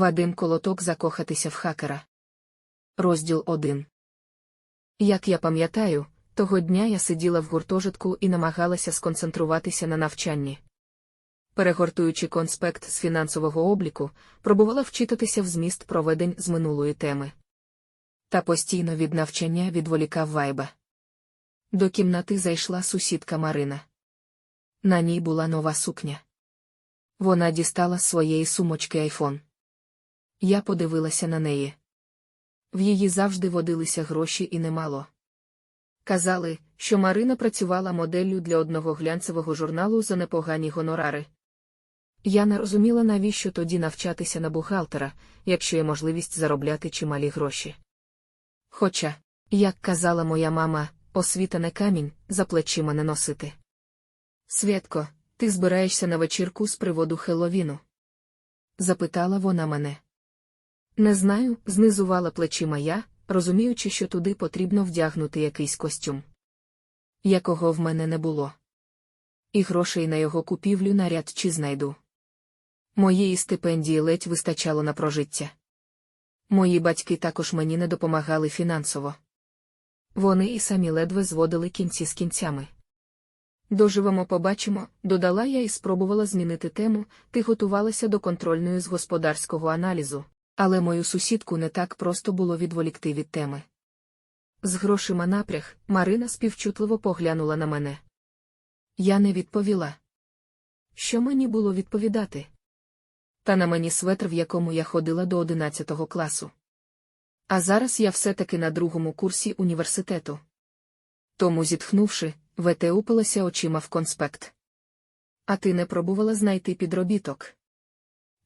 Вадим Колоток закохатися в хакера. Розділ 1 Як я пам'ятаю, того дня я сиділа в гуртожитку і намагалася сконцентруватися на навчанні. Перегортуючи конспект з фінансового обліку, пробувала вчитатися в зміст проведень з минулої теми. Та постійно від навчання відволікав вайба. До кімнати зайшла сусідка Марина. На ній була нова сукня. Вона дістала своєї сумочки айфон. Я подивилася на неї. В її завжди водилися гроші і немало. Казали, що Марина працювала моделлю для одного глянцевого журналу за непогані гонорари. Я не розуміла, навіщо тоді навчатися на бухгалтера, якщо є можливість заробляти чималі гроші. Хоча, як казала моя мама, освіта не камінь, за плечима не носити. Святко, ти збираєшся на вечірку з приводу Хеловіну? запитала вона мене. Не знаю, знизувала плечима я, розуміючи, що туди потрібно вдягнути якийсь костюм. Якого в мене не було. І грошей на його купівлю наряд чи знайду. Моєї стипендії ледь вистачало на прожиття. Мої батьки також мені не допомагали фінансово. Вони і самі ледве зводили кінці з кінцями. Доживемо, побачимо, додала я і спробувала змінити тему, ти готувалася до контрольної з господарського аналізу, але мою сусідку не так просто було відволікти від теми. З грошима напряг, Марина співчутливо поглянула на мене. Я не відповіла. Що мені було відповідати? Та на мені светр, в якому я ходила до 11 класу. А зараз я все-таки на другому курсі університету. Тому, зітхнувши, Вете упилася очима в конспект. А ти не пробувала знайти підробіток?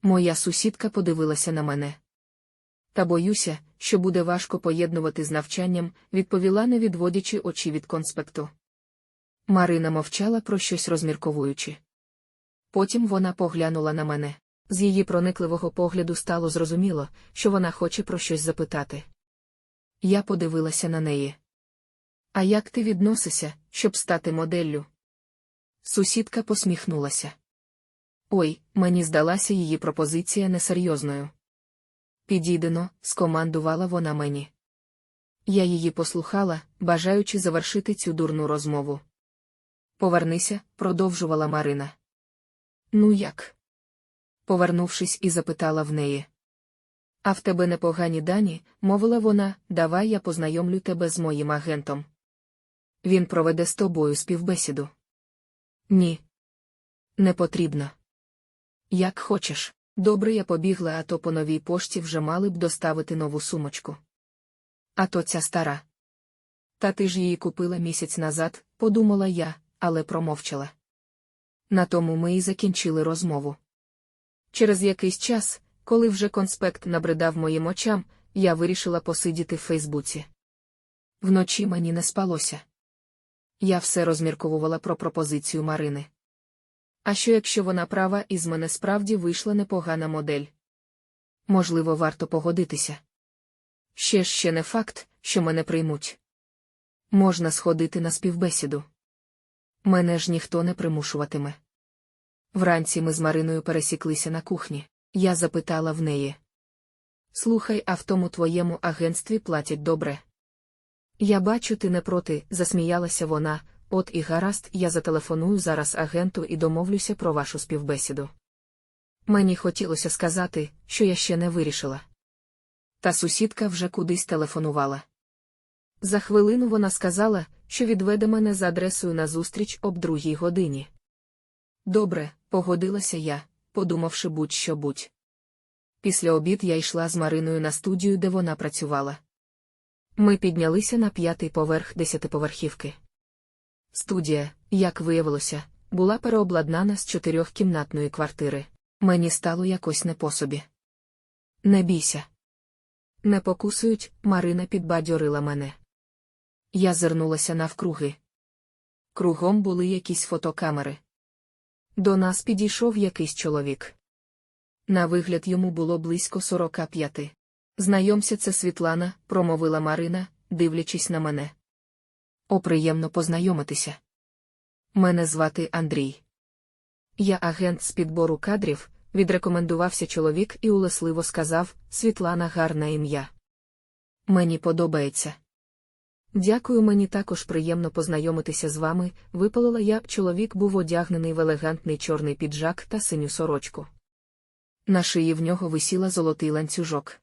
Моя сусідка подивилася на мене. Та боюся, що буде важко поєднувати з навчанням, відповіла, не відводячи очі від конспекту. Марина мовчала про щось розмірковуючи. Потім вона поглянула на мене. З її проникливого погляду стало зрозуміло, що вона хоче про щось запитати. Я подивилася на неї. А як ти відносишся, щоб стати моделлю? Сусідка посміхнулася. Ой, мені здалася її пропозиція несерйозною. Підійдено, скомандувала вона мені. Я її послухала, бажаючи завершити цю дурну розмову. Повернися, продовжувала Марина. Ну як? Повернувшись і запитала в неї. А в тебе непогані дані, мовила вона, давай я познайомлю тебе з моїм агентом. Він проведе з тобою співбесіду. Ні. Не потрібно. Як хочеш. Добре, я побігла, а то по новій пошті вже мали б доставити нову сумочку. А то ця стара. Та ти ж її купила місяць назад, подумала я, але промовчала. На тому ми і закінчили розмову. Через якийсь час, коли вже конспект набридав моїм очам, я вирішила посидіти в Фейсбуці. Вночі мені не спалося. Я все розмірковувала про пропозицію Марини. А що якщо вона права і з мене справді вийшла непогана модель? Можливо, варто погодитися. Ще ж ще не факт, що мене приймуть. Можна сходити на співбесіду. Мене ж ніхто не примушуватиме. Вранці ми з Мариною пересіклися на кухні. Я запитала в неї. Слухай, а в тому твоєму агентстві платять добре. Я бачу, ти не проти, засміялася вона, от і гаразд, я зателефоную зараз агенту і домовлюся про вашу співбесіду. Мені хотілося сказати, що я ще не вирішила. Та сусідка вже кудись телефонувала. За хвилину вона сказала, що відведе мене за адресою на зустріч об другій годині. Добре, погодилася я, подумавши будь-що будь. Після обід я йшла з Мариною на студію, де вона працювала. Ми піднялися на п'ятий поверх десятиповерхівки. Студія, як виявилося, була переобладнана з чотирьохкімнатної квартири. Мені стало якось не по собі. Не бійся. Не покусують, Марина підбадьорила мене. Я зирнулася навкруги. Кругом були якісь фотокамери. До нас підійшов якийсь чоловік. На вигляд йому було близько сорока п'яти. Знайомся, це Світлана, промовила Марина, дивлячись на мене. О, приємно познайомитися. Мене звати Андрій. Я агент з підбору кадрів, відрекомендувався чоловік і улесливо сказав Світлана гарне ім'я. Мені подобається. Дякую, мені також приємно познайомитися з вами. Випалила я, чоловік був одягнений в елегантний чорний піджак та синю сорочку. На шиї в нього висіла золотий ланцюжок.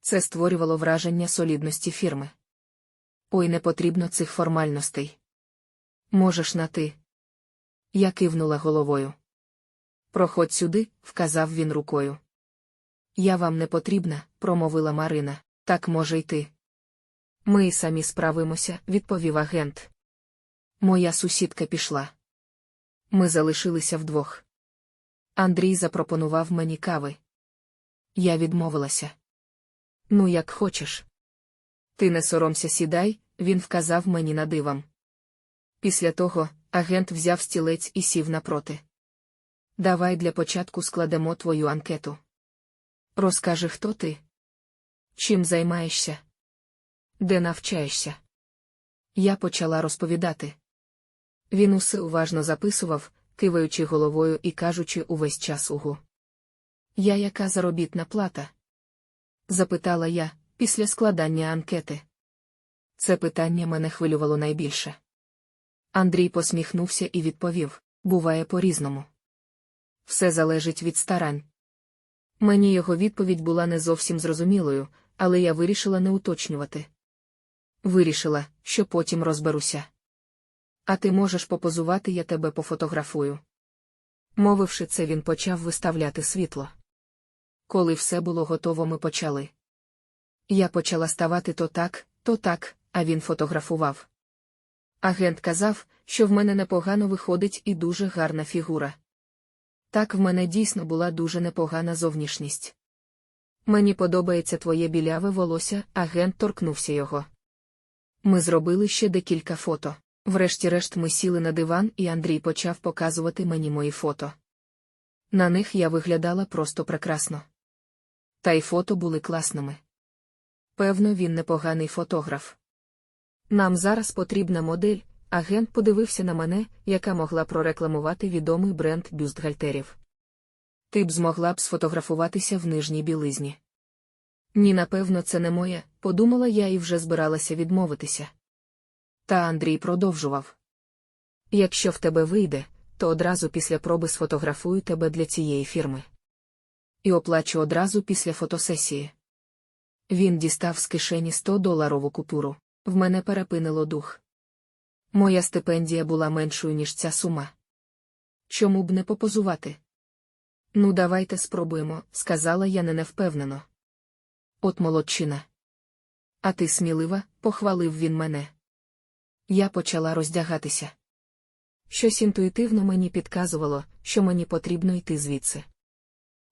Це створювало враження солідності фірми. Ой, не потрібно цих формальностей. Можеш на ти. Я кивнула головою. Проходь сюди, вказав він рукою. Я вам не потрібна, промовила Марина. Так може йти. Ми й самі справимося, відповів агент. Моя сусідка пішла. Ми залишилися вдвох. Андрій запропонував мені кави. Я відмовилася. Ну, як хочеш. Ти не соромся, сідай, він вказав мені на диван. Після того агент взяв стілець і сів напроти. Давай для початку складемо твою анкету. Розкажи, хто ти? Чим займаєшся? Де навчаєшся? Я почала розповідати. Він усе уважно записував, киваючи головою і кажучи увесь час угу. Я яка заробітна плата? запитала я, після складання анкети. Це питання мене хвилювало найбільше. Андрій посміхнувся і відповів буває по-різному. Все залежить від старань. Мені його відповідь була не зовсім зрозумілою, але я вирішила не уточнювати. Вирішила, що потім розберуся. А ти можеш попозувати, я тебе пофотографую. Мовивши це, він почав виставляти світло. Коли все було готово, ми почали. Я почала ставати то так, то так, а він фотографував. Агент казав, що в мене непогано виходить і дуже гарна фігура. Так в мене дійсно була дуже непогана зовнішність. Мені подобається твоє біляве волосся, агент торкнувся його. Ми зробили ще декілька фото. Врешті-решт ми сіли на диван, і Андрій почав показувати мені мої фото. На них я виглядала просто прекрасно. Та й фото були класними. Певно, він непоганий фотограф. Нам зараз потрібна модель, агент подивився на мене, яка могла прорекламувати відомий бренд бюстгальтерів. Ти б змогла б сфотографуватися в нижній білизні. Ні, напевно, це не моє, подумала я і вже збиралася відмовитися. Та Андрій продовжував. Якщо в тебе вийде, то одразу після проби сфотографую тебе для цієї фірми. І оплачу одразу після фотосесії. Він дістав з кишені 100 доларову купюру. В мене перепинило дух. Моя стипендія була меншою, ніж ця сума. Чому б не попозувати? Ну, давайте спробуємо, сказала я не невпевнено. От молодчина. А ти смілива, похвалив він мене. Я почала роздягатися. Щось інтуїтивно мені підказувало, що мені потрібно йти звідси.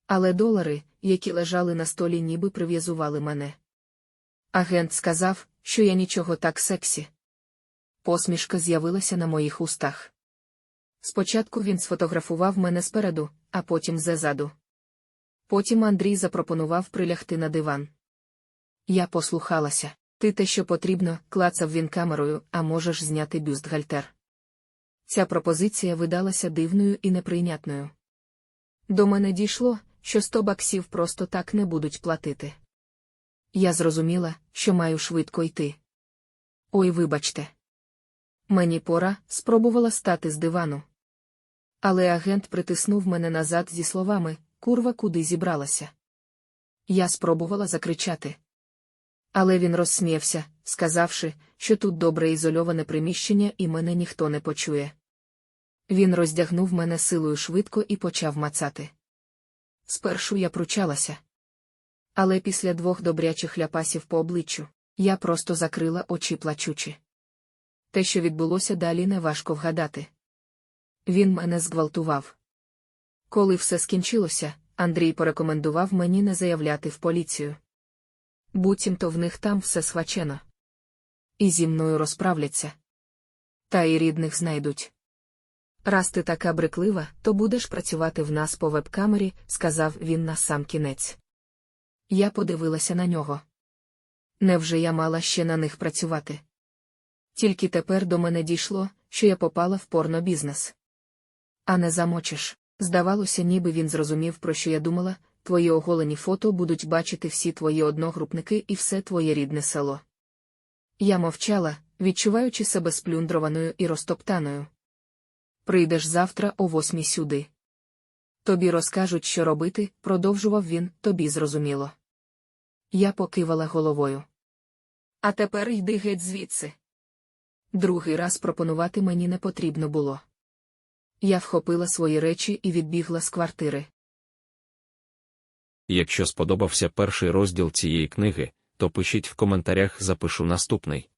Але долари, які лежали на столі, ніби прив'язували мене. Агент сказав, що я нічого так сексі. Посмішка з'явилася на моїх устах. Спочатку він сфотографував мене спереду, а потім ззаду. Потім Андрій запропонував прилягти на диван. Я послухалася. Ти те, що потрібно, клацав він камерою, а можеш зняти бюстгальтер. Ця пропозиція видалася дивною і неприйнятною. До мене дійшло, що сто баксів просто так не будуть платити. Я зрозуміла, що маю швидко йти. Ой, вибачте. Мені пора спробувала стати з дивану. Але агент притиснув мене назад зі словами Курва, куди зібралася. Я спробувала закричати. Але він розсміявся, сказавши, що тут добре ізольоване приміщення і мене ніхто не почує. Він роздягнув мене силою швидко і почав мацати. Спершу я пручалася. Але після двох добрячих ляпасів по обличчю я просто закрила очі плачучи. Те, що відбулося далі, неважко вгадати. Він мене зґвалтував. Коли все скінчилося, Андрій порекомендував мені не заявляти в поліцію. Буцімто в них там все схвачено. І зі мною розправляться. Та й рідних знайдуть. Раз ти така бриклива, то будеш працювати в нас по веб-камері, сказав він на сам кінець. Я подивилася на нього. Невже я мала ще на них працювати? Тільки тепер до мене дійшло, що я попала в порнобізнес. А не замочиш. Здавалося, ніби він зрозумів, про що я думала, твої оголені фото будуть бачити всі твої одногрупники і все твоє рідне село. Я мовчала, відчуваючи себе сплюндрованою і розтоптаною. Прийдеш завтра о восьмій сюди. Тобі розкажуть, що робити, продовжував він, тобі зрозуміло. Я покивала головою. А тепер йди геть звідси. Другий раз пропонувати мені не потрібно було. Я вхопила свої речі і відбігла з квартири. Якщо сподобався перший розділ цієї книги, то пишіть в коментарях запишу наступний.